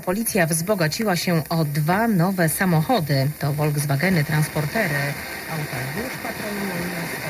Policja wzbogaciła się o dwa nowe samochody. To Volkswageny Transportery. Auta już patrolują miasto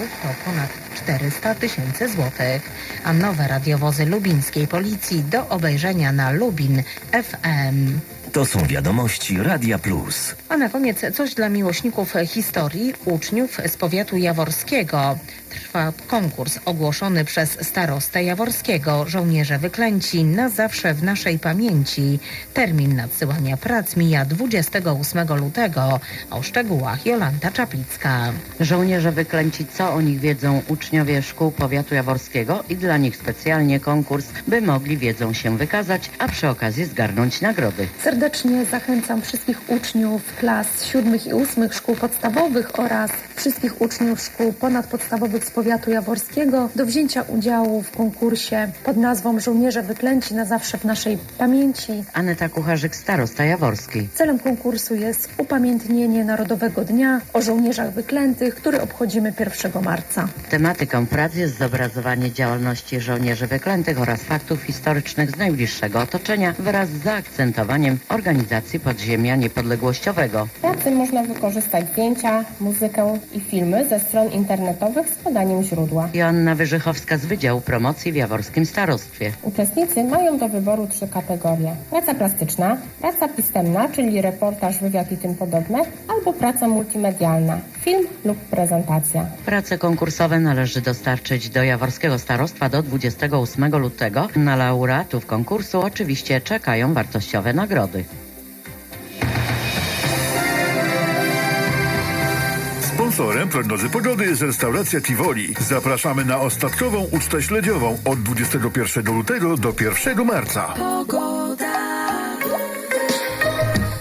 to ponad 400 tysięcy złotych, a nowe radiowozy lubińskiej policji do obejrzenia na Lubin FM. To są wiadomości Radia Plus. A na koniec coś dla miłośników historii, uczniów z powiatu jaworskiego. Trwa konkurs ogłoszony przez starostę jaworskiego. Żołnierze wyklęci na zawsze w naszej pamięci. Termin nadsyłania prac mija 28 lutego. O szczegółach Jolanta Czaplicka. Żołnierze wyklęci, co o nich wiedzą uczniowie szkół powiatu jaworskiego i dla nich specjalnie konkurs, by mogli wiedzą się wykazać, a przy okazji zgarnąć nagrody. Serdecznie zachęcam wszystkich uczniów klas siódmych i ósmych szkół podstawowych oraz wszystkich uczniów szkół ponadpodstawowych z powiatu jaworskiego do wzięcia udziału w konkursie pod nazwą Żołnierze Wyklęci na zawsze w naszej pamięci. Aneta Kucharzyk, starosta jaworski. Celem konkursu jest upamiętnienie Narodowego Dnia o Żołnierzach Wyklętych, który obchodzimy 1 marca. Tematyką prac jest zobrazowanie działalności żołnierzy wyklętych oraz faktów historycznych z najbliższego otoczenia wraz z zaakcentowaniem organizacji podziemia niepodległościowego. Pracy można wykorzystać zdjęcia, muzykę i filmy ze stron internetowych z podaniem źródła. Joanna Wyżychowska z Wydziału Promocji w Jaworskim Starostwie. Uczestnicy mają do wyboru trzy kategorie. Praca plastyczna, praca pisemna, czyli reportaż, wywiad i tym podobne, albo praca multimedialna, film lub prezentacja. Prace konkursowe należy dostarczyć do Jaworskiego Starostwa do 28 lutego. Na laureatów konkursu oczywiście czekają wartościowe nagrody. Sponsorem prognozy pogody jest restauracja Tivoli. Zapraszamy na ostatkową ucztę śledziową od 21 lutego do 1 marca.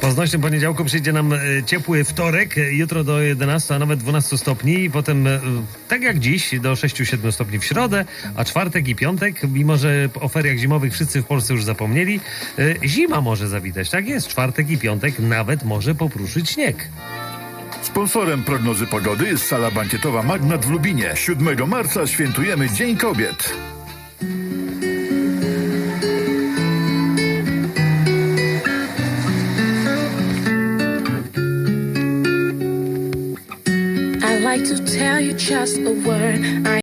Poznacznym poniedziałku przyjdzie nam e, ciepły wtorek, e, jutro do 11, a nawet 12 stopni, i potem e, tak jak dziś do 6-7 stopni w środę, a czwartek i piątek, mimo że o feriach zimowych wszyscy w Polsce już zapomnieli, zima może zawitać. Tak jest, czwartek i piątek nawet może popruszyć śnieg. Sponsorem prognozy pogody jest sala bankietowa Magnat w Lubinie. 7 marca świętujemy Dzień Kobiet. I like to tell you just a word. I